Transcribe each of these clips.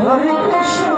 Hare Krishna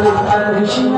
Krishna